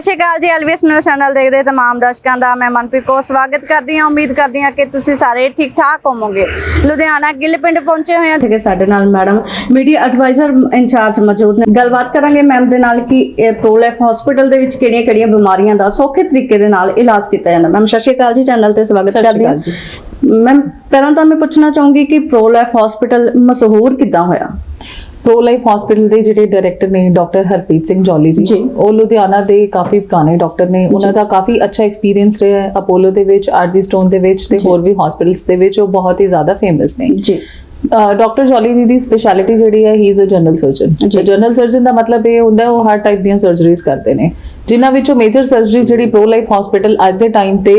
ਸ਼੍ਰੀ ਅਕਾਲ ਜੀ ਐਲਵੀਐਸ news channel ਦੇਖਦੇ ਤਮਾਮ ਦਰਸ਼ਕਾਂ ਦਾ ਮੈਂ ਮਨਪ੍ਰੀਤ ਕੋ ਸਵਾਗਤ ਕਰਦੀ ਹਾਂ। ਉਮੀਦ ਕਰਦੀ ਹਾਂ ਕਿ ਤੁਸੀਂ ਸਾਰੇ ਠੀਕ ਠਾਕ ਹੋਵੋਗੇ। ਲੁਧਿਆਣਾ ਗਿੱਲ ਪਿੰਡ ਪਹੁੰਚੇ ਹੋਏ ਹਾਂ। ਸਾਡੇ ਨਾਲ ਮੈਡਮ ਮੀਡੀਆ ਐਡਵਾਈਜ਼ਰ ਇੰਚਾਰਜ ਮੌਜੂਦ ਨੇ। ਗੱਲਬਾਤ ਕਰਾਂਗੇ ਮੈਮ ਦੇ ਨਾਲ ਕਿ ਇਹ ਪ੍ਰੋਲਾਈਫ ਹਸਪੀਟਲ ਦੇ ਵਿੱਚ ਕਿਹੜੀਆਂ-ਕਿਹੜੀਆਂ ਬਿਮਾਰੀਆਂ ਦਾ ਸੌਖੇ ਤਰੀਕੇ ਦੇ ਨਾਲ ਇਲਾਜ ਕੀਤਾ ਜਾਂਦਾ। ਮੈਮ ਸਤਿ ਸ਼੍ਰੀ ਅਕਾਲ ਜੀ ਚੈਨਲ ਤੇ ਸਵਾਗਤ ਸਤਿ ਕਰਦੀ ਹਾਂ। ਮੈਮ ਪਹਿਲਾਂ ਤਾਂ ਮੈਂ ਪੁੱਛਣਾ ਚਾਹੂੰਗੀ ਕਿ ਪ੍ਰੋਲਾਈਫ ਹਸਪੀਟਲ ਮਸ਼ਹੂਰ ਕਿੱਦਾਂ ਹੋਇਆ? ਪ੍ਰੋ ਲਾਈਫ ਹਸਪੀਟਲ ਦੇ ਜਿਹੜੇ ਡਾਇਰੈਕਟਰ ਨੇ ਡਾਕਟਰ ਹਰਪ੍ਰੀਤ ਸਿੰਘ ਜੌਲੀ ਜੀ। ਉਹ ਲੁਧਿਆਣਾ ਦੇ ਕਾਫੀ ਪੁਰਾਣੇ ਡਾਕਟਰ ਨੇ। ਉਹਨਾਂ ਦਾ ਕਾਫੀ ਅੱਛਾ ਐਕਸਪੀਰੀਅੰਸ ਰਿਹਾ ਹੈ। ਅਪੋਲੋ ਦੇ ਵਿੱਚ ਆਰਜੀ ਸਟੋਨ ਦੇ ਵਿੱਚ ਤੇ। ਹੋਰ ਵੀ ਹਸਪੀਟਲਸ ਦੇ ਵਿੱਚ ਉਹ ਬਹੁਤ ਹੀ ਜ਼ਿਆਦਾ ਫੇਮਸ ਨੇ। ਜੀ। ਡਾਕਟਰ ਜੌਲੀ ਜੀ ਦੀ ਸਪੈਸ਼ਲਿਟੀ ਜਿਹੜੀ ਹੈ he is a general surgeon. General surgeon ਦਾ ਮਤਲਬ ਇਹ ਹੁੰਦਾ ਹੈ ਉਹ ਹਰ ਟਾਈਪ ਦੀਆਂ ਸਰਜਰੀਜ਼ ਕਰਦੇ ਨੇ। ਜਿਨ੍ਹਾਂ ਵਿੱਚੋਂ ਮੇਜਰ ਸਰਜਰੀ ਜਿਹੜੀ ਪ੍ਰੋ ਲਾਈਫ ਹਸਪੀਟਲ ਅੱਜ ਦੇ ਟਾਈਮ ਤੇ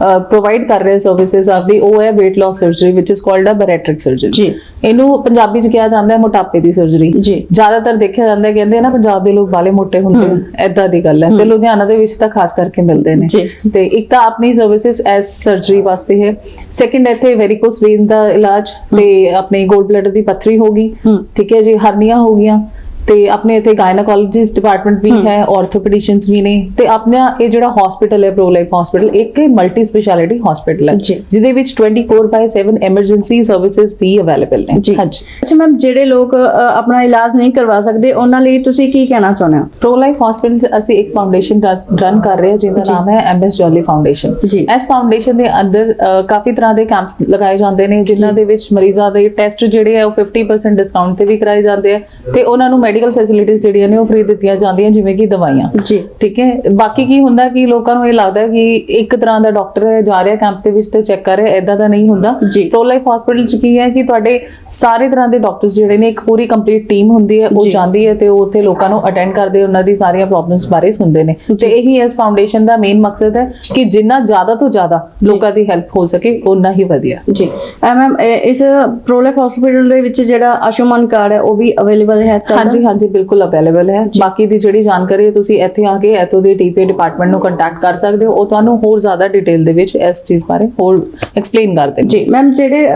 ਪ੍ਰੋਵਾਈਡ ਕਰ ਰਿਹਾ ਸਰਵਿਸਿਜ਼ ਆਪਦੀ ਉਹ ਹੈ weight loss surgery which is called a bariatric surgery. ਜੀ। ਇਹਨੂੰ ਪੰਜਾਬੀ ਚ ਕਿਹਾ ਜਾਂਦਾ ਹੈ ਮੋਟਾਪੇ ਦੀ ਸਰਜਰੀ ਜੀ। ਜ਼ਿਆਦਾਤਰ ਦੇਖਿਆ ਜਾਂਦਾ ਹੈ ਕਹਿੰਦੇ ਆ ਨਾ ਪੰਜਾਬ ਦੇ ਲੋਕ ਬਾਲੇ ਮੋਟੇ ਹੁੰਦੇ ਐਦਾਂ ਦੀ ਗੱਲ ਹੈ। ਤੇ ਲੁਧਿਆਣਾ ਦੇ ਵਿੱਚ ਤਾਂ ਖਾਸ ਕਰਕੇ ਮਿਲਦੇ ਨੇ। ਤੇ ਇੱਕ ਤਾਂ ਆਪਣੀ ਸਰਵਿਸਿਜ਼ ਐਸ ਸਰਜਰੀ ਵਾਸਤੇ ਹੈ। ਸੈਕਿੰਡ ਇੱਥੇ ਵੈਰੀਕੋਸ ਵੇਨ ਦਾ ਇਲਾਜ ਤੇ ਆਪਣੀ ਗੋਲਡ ਬਲੈਡਰ ਦੀ ਪੱਥਰੀ ਹੋ ਗਈ। ਹਮ। ਠੀਕ ਹੈ ਜੀ ਹਰਨੀਆਂ ਹੋ ਗਈਆਂ। ਤੇ ਆਪਣੇ ਇੱਥੇ ਗਾਇਨੋਕੋਲੋਜਿਸਟ ਡਿਪਾਰਟਮੈਂਟ ਵੀ। ਹੈ ਆਰਥੋਪੈਡਿਸ਼ੀਅਨਸ ਵੀ ਨੇ ਤੇ ਆਪਣਾ ਇਹ ਜਿਹੜਾ ਹਸਪੀਟਲ ਹੈ ਪ੍ਰੋ ਲਾਈਫ ਹਸਪੀਟਲ ਇੱਕ ਮਲਟੀ ਸਪੈਸ਼ਲਿਟੀ ਹਸਪੀਟਲ ਹੈ। ਜਿਹਦੇ ਵਿੱਚ 24/7 ਐਮਰਜੈਂਸੀ ਸਰਵਿਸਿਜ਼ ਵੀ ਅਵੇਲੇਬਲ ਨੇ ਹਾਂਜੀ ਅੱਛਾ ਮੈਮ ਜਿਹੜੇ ਲੋਕ ਆਪਣਾ ਇਲਾਜ ਨਹੀਂ ਕਰਵਾ ਸਕਦੇ ਉਹਨਾਂ ਲਈ ਤੁਸੀਂ ਕੀ ਕਹਿਣਾ ਚਾਹੁੰਦੇ ਹੋ ਪ੍ਰੋ ਲਾਈਫ ਹਸਪੀਟਲ 'ਚ ਅਸੀਂ ਇੱਕ ਫਾਊਂਡੇਸ਼ਨ ਰਨ ਕਰ ਰਹੇ ਹਾਂ ਜਿਹਦਾ। ਨਾਮ ਹੈ ਐਮਐਸ ਜੋਲੀ ਫਾਊਂਡੇਸ਼ਨ। ਇਸ ਫਾਊਂਡੇਸ਼ਨ ਦੇ ਅੰਦਰ ਕਾਫੀ ਤਰ੍ਹਾਂ ਦੇ ਕੈਂਪਸ ਲਗਾਏ ਜਾਂਦੇ ਨੇ ਜਿਨ੍ਹਾਂ ਦੇ ਵਿੱਚ ਮਰੀਜ਼ਾਂ ਦੇ ਟੈਸਟ ਜਿਹੜੇ ਆ ਉਹ 50% ਡਿਸਕਾਊਂਟ ਤੇ ਵੀ ਕਰਾਏ ਜਾਂਦੇ ਆ ਤੇ ਉਹਨਾਂ ਨੂੰ ਮੈਡੀਕਲ ਫੈਸਿਲਿਟੀਆਂ ਜਿਹੜੀਆਂ ਨੇ ਉਹ ਫ੍ਰੀ ਦਿੱਤੀਆਂ ਜਾਂਦੀਆਂ ਜਿਵੇਂ ਕਿ ਦਵਾਈਆਂ। ਜੀ। ਠੀਕ ਹੈ? ਬਾਕੀ ਕੀ ਹੁੰਦਾ ਕਿ ਲੋਕਾਂ ਨੂੰ ਇਹ ਲੱਗਦਾ ਕਿ ਇੱਕ ਤਰ੍ਹਾਂ ਦਾ ਡਾਕਟਰ ਜਾ ਰਿਹਾ ਕੈਂਪ ਦੇ ਵਿੱਚ ਤੇ ਚੈੱਕ ਕਰ ਰਿਹਾ ਐਦਾਂ ਦਾ ਨਹੀਂ ਹੁੰਦਾ। ਜੀ। ਪ੍ਰੋ ਲਾਈਫ ਹਸਪੀਟਲ ਚ ਕੀ ਹੈ ਕਿ ਤੁਹਾਡੇ ਸਾਰੇ ਤਰ੍ਹਾਂ ਦੇ ਡਾਕਟਰਸ ਜਿਹੜੇ ਨੇ ਇੱਕ ਪੂਰੀ ਕੰਪਲੀਟ ਟੀਮ ਹੁੰਦੀ ਹੈ ਉਹ। ਜਾਂਦੀ ਹੈ ਤੇ ਉਹ ਉੱਥੇ ਲੋਕਾਂ ਨੂੰ ਅਟੈਂਡ ਕਰਦੇ ਉਹਨਾਂ ਦੀ ਸਾਰੀਆਂ ਪ੍ਰੋਬਲਮਸ ਬਾਰੇ ਸੁਣਦੇ ਨੇ। ਤੇ ਇਹੀ ਇਸ ਫਾਊਂਡੇਸ਼ਨ ਦਾ ਮੇਨ ਮਕਸਦ ਹੈ ਕਿ ਜਿੰਨਾ ਜ਼ਿਆਦਾ ਤੋਂ ਜ਼ਿਆਦਾ ਲੋਕਾਂ ਦੀ ਹੈਲਪ ਹੋ ਸਕੇ ਉਨਾ ਹੀ ਵਧੀਆ। ਜੀ। ਮੈਮ ਇਸ ਪ੍ਰੋਲਾਈਫ ਹਸਪੀਟਲ ਦੇ ਵਿੱਚ ਜਿਹੜਾ ਆਯੁਸ਼ਮਾਨ ਕਾਰਡ ਹੈ ਉਹ ਵੀ ਅਵੇਲੇਬਲ ਹੈ ਤੁਹਾਡਾ? ਹਾਂਜੀ ਹਾਂਜੀ ਬਿਲਕੁਲ ਅਵੇਲੇਬਲ ਹੈ। ਬਾਕੀ ਦੀ ਜਿਹੜੀ ਜਾਣਕਾਰੀ ਤੁਸੀਂ ਇੱਥੇ ਆ ਕੇ ਐਤੋ ਦੇ ਟੀਪੀ ਡਿਪਾਰਟਮੈਂਟ ਨੂੰ ਕੰਟੈਕਟ ਕਰ ਸਕਦੇ ਹੋ। ਉਹ ਤੁਹਾਨੂੰ ਹੋਰ ਜ਼ਿਆਦਾ ਡਿਟੇਲ ਦੇ ਵਿੱਚ ਇਸ ਚੀਜ਼ ਬਾਰੇ ਹੋਰ ਐਕਸਪਲੇਨ ਕਰ ਦੇਣਗੇ। ਜੀ ਮੈਮ ਜਿਹੜੇ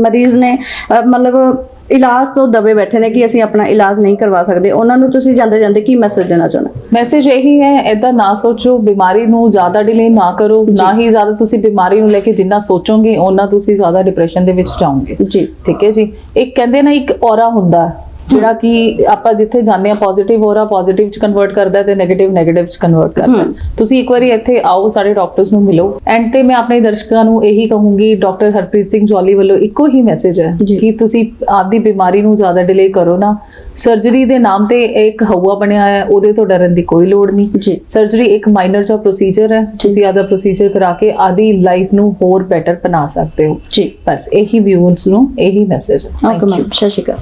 ਮਰੀਜ਼ ਨੇ ਮਤਲਬ ਇਲਾਜ ਤੋਂ ਦਬੇ ਬੈਠੇ ਨੇ ਕਿ ਅਸੀਂ ਆਪਣਾ ਇਲਾਜ ਨਹੀਂ ਕਰਵਾ ਸਕਦੇ ਉਹਨਾਂ ਨੂੰ ਤੁਸੀਂ ਜਾਂਦੇ ਜਾਂਦੇ ਕੀ ਮੈਸੇਜ ਦੇਣਾ ਚਾਹੁੰਦੇ? ਮੈਸੇਜ ਇਹੀ ਹੈ ਏਦਾਂ ਨਾ ਸੋਚੋ ਬਿਮਾਰੀ ਨੂੰ ਜ਼ਿਆਦਾ ਡਿਲੇ ਨਾ ਕਰੋ। ਨਾ ਹੀ ਜ਼ਿਆਦਾ ਤੁਸੀਂ ਬਿਮਾਰੀ ਨੂੰ ਲੈ ਕੇ ਜਿੰਨਾ ਸੋਚੋਗੇ ਉਹਨਾਂ ਤੁਸੀਂ ਜ਼ਿਆਦਾ ਡਿਪਰੈਸ਼ਨ ਦੇ ਵਿੱਚ ਜਾਓਗੇ। ਜੀ। ਠੀਕ ਹੈ ਜੀ? ਇੱਕ ਕਹਿੰਦੇ ਨਾ ਇੱਕ ਔਰਾ ਹੁੰਦਾ। ਹੈ, ਜਿਹੜਾ ਕਿ ਆਪਾਂ ਜਿੱਥੇ ਜਾਂਦੇ ਆ ਪੋਜ਼ਿਟਿਵ ਔਰਾ ਪੋਜ਼ਿਟਿਵ ਚ ਕਨਵਰਟ ਕਰਦਾ ਹੈ ਤੇ 네ਗੇਟਿਵ 네ਗੇਟਿਵ ਚ ਕਨਵਰਟ ਕਰਦਾ ਹੈ। ਤੁਸੀਂ ਇੱਕ ਵਾਰੀ ਇੱਥੇ ਆਓ ਸਾਡੇ ਡਾਕਟਰਸ ਨੂੰ ਮਿਲੋ। ਐਂਡ ਤੇ ਮੈਂ ਆਪਣੇ ਦਰਸ਼ਕਾਂ ਨੂੰ ਇਹੀ ਕਹੂੰਗੀ ਡਾਕਟਰ ਹਰਪ੍ਰੀਤ ਸਿੰਘ ਜੌਲੀ ਵੱਲੋਂ ਇੱਕੋ ਹੀ ਮੈਸੇਜ ਹੈ। ਕਿ ਤੁਸੀਂ ਆਪਦੀ ਬਿਮਾਰੀ ਨੂੰ ਜ਼ਿਆਦਾ ਡਿਲੇ ਕਰੋ ਨਾ। ਸਰਜਰੀ ਦੇ ਨਾਮ ਤੇ ਇੱਕ ਹਵਾ ਬਣਿਆ ਹੈ ਉਹਦੇ ਤੋਂ ਡਰਨ ਦੀ ਕੋਈ ਲੋੜ ਨਹੀਂ। ਸਰਜਰੀ ਇੱਕ ਮਾਈਨਰ ਜਿਹਾ ਪ੍ਰੋਸੀਜਰ ਹੈ ਤੁਸੀਂ ਆਦਾ ਪ੍ਰੋਸੀਜਰ ਕਰਾ ਕੇ ਆਦੀ ਲਾਈਫ ਨੂੰ ਹੋਰ ਬੈਟਰ ਬਣਾ ਸਕਦੇ ਹੋ। ਜੀ। ਬਸ ਇਹੀ ਵਿਊਅਰਸ ਨੂੰ ਇਹੀ ਮੈਸੇਜ ਹੈ। ਓਕੇ ਮੈਮ ਅਕਾਲ।